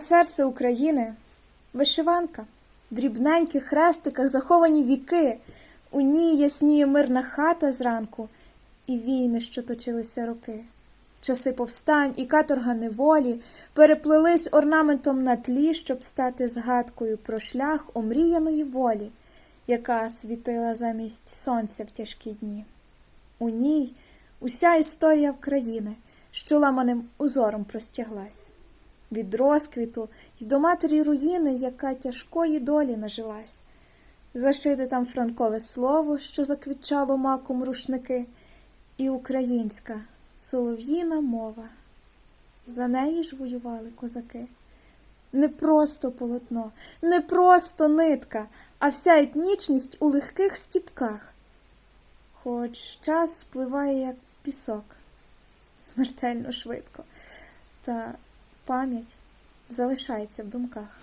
серце України вишиванка, в дрібненьких хрестиках заховані віки, у ній ясніє мирна хата зранку і війни, що точилися роки. Часи повстань і каторга неволі переплелись орнаментом на тлі, щоб стати згадкою про шлях омріяної волі, яка світила замість сонця в тяжкі дні. У ній уся історія України, що ламаним узором простяглась. Від розквіту й до матері руїни, яка тяжкої долі нажилась. Зашити там франкове слово, що заквітчало маком рушники, і українська солов'їна мова. За неї ж воювали козаки. Не просто полотно, не просто нитка, а вся етнічність у легких стіпках. Хоч час спливає, як пісок, смертельно швидко, та пам'ять залишається в думках.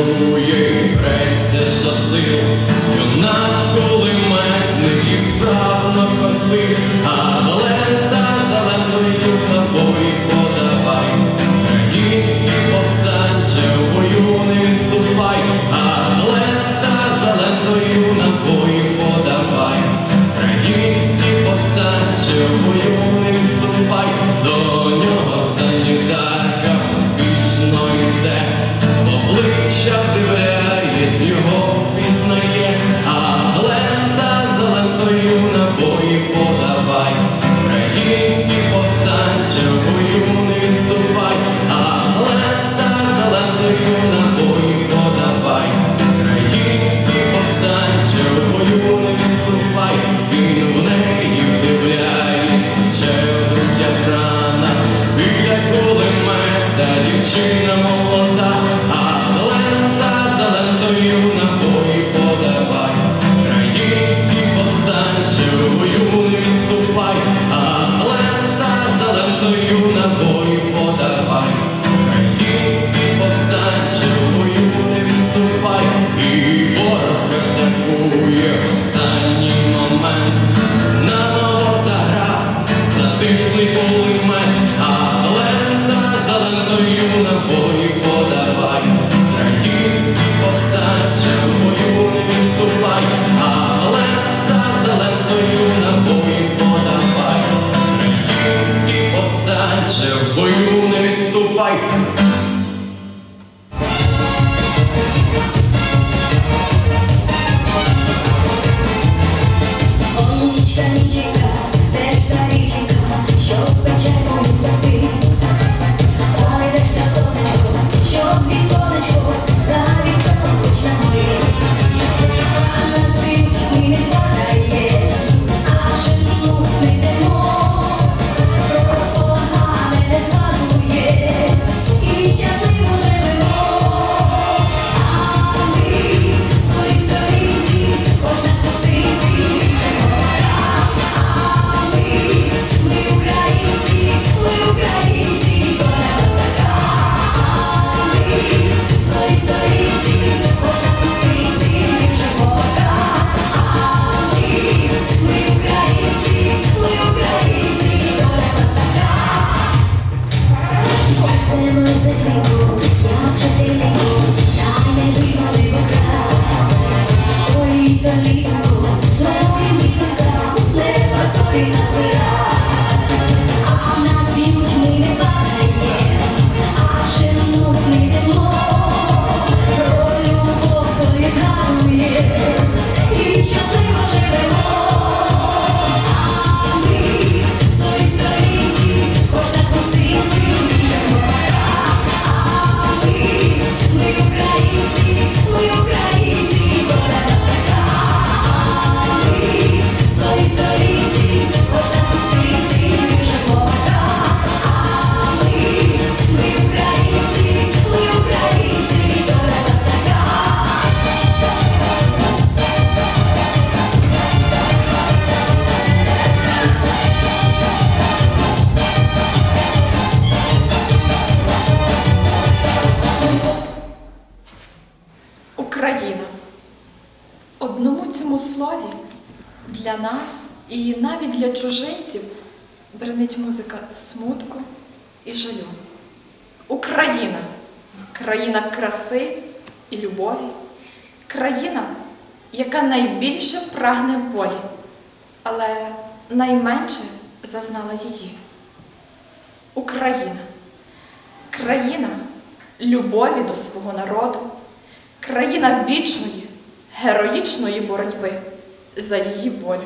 Атакує, і 眼睛 Україна. В одному цьому слові для нас і навіть для чужинців бренить музика смутку і жалю. Україна країна краси і любові, країна, яка найбільше прагне волі, але найменше зазнала її. Україна країна любові до свого народу, країна вічної, героїчної боротьби за її волю.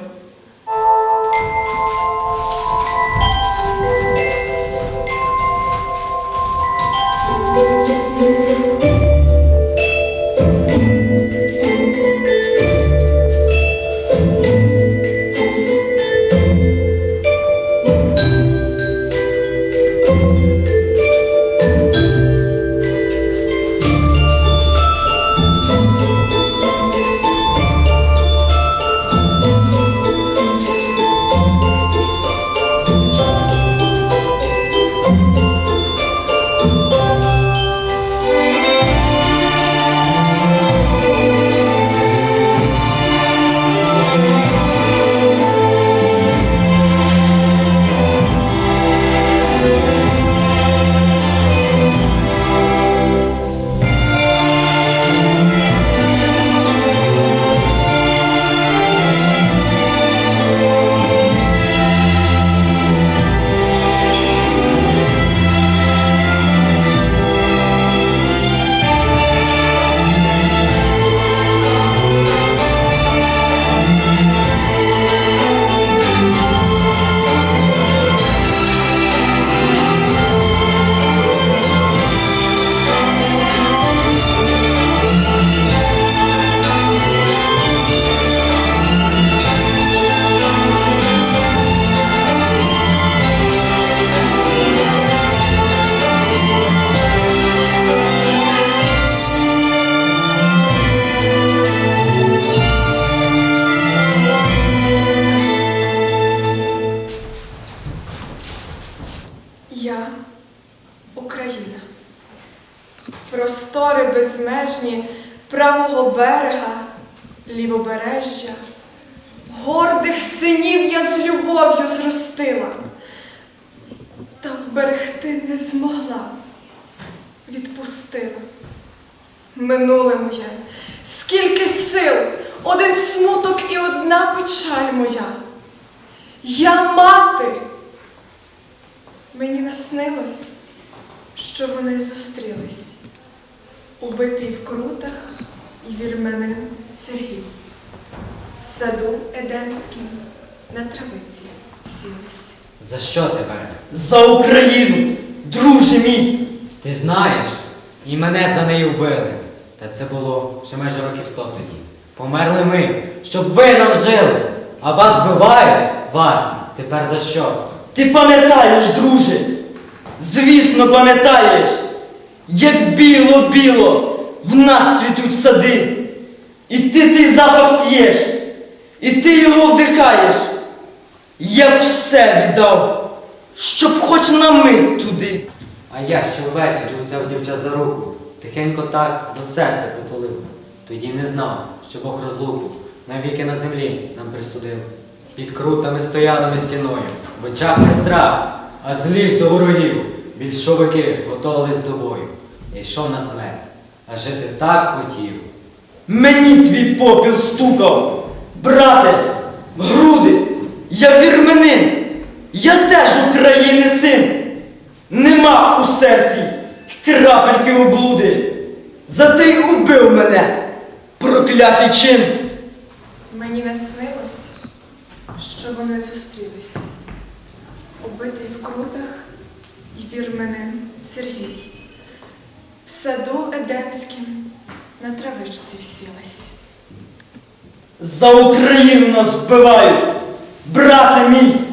Безмежні правого берега, лівобережжя. Гордих синів я з любов'ю зростила, та вберегти не змогла, відпустила. Минуле моє, скільки сил, один смуток і одна печаль моя. Я мати. Мені наснилось, що вони зустрілись, убитий в крутах і вірменин Сергій. В саду Едемськім на травиці сілись. За що тепер? За Україну, друже мій! Ти знаєш, і мене за неї вбили. Та це було ще майже років сто тоді. Померли ми, щоб ви нам жили. А вас вбивають? Вас. Тепер за що? Ти пам'ятаєш, друже? Звісно, пам'ятаєш, як біло-біло в нас цвітуть сади. І ти цей запах п'єш, і ти його вдихаєш. Я б все віддав, щоб хоч на мить туди. А я ще ввечері взяв дівча за руку, тихенько так до серця притулив. Тоді не знав, що Бог розлуку навіки на землі нам присудив. Під крутами стояли стіною, в очах не страх, а злість до ворогів більшовики готувались до бою. і йшов на смерть, а жити так хотів. Мені твій попіл стукав, брате, в груди, я вірменин, я теж України син. Нема у серці крапельки облуди. Зате й убив мене, проклятий чин. Мені не снилось, що вони зустрілись, убитий в крутах і вірменин Сергій. В саду Едемськім на травичці сілась. За Україну нас вбивають, брате мій!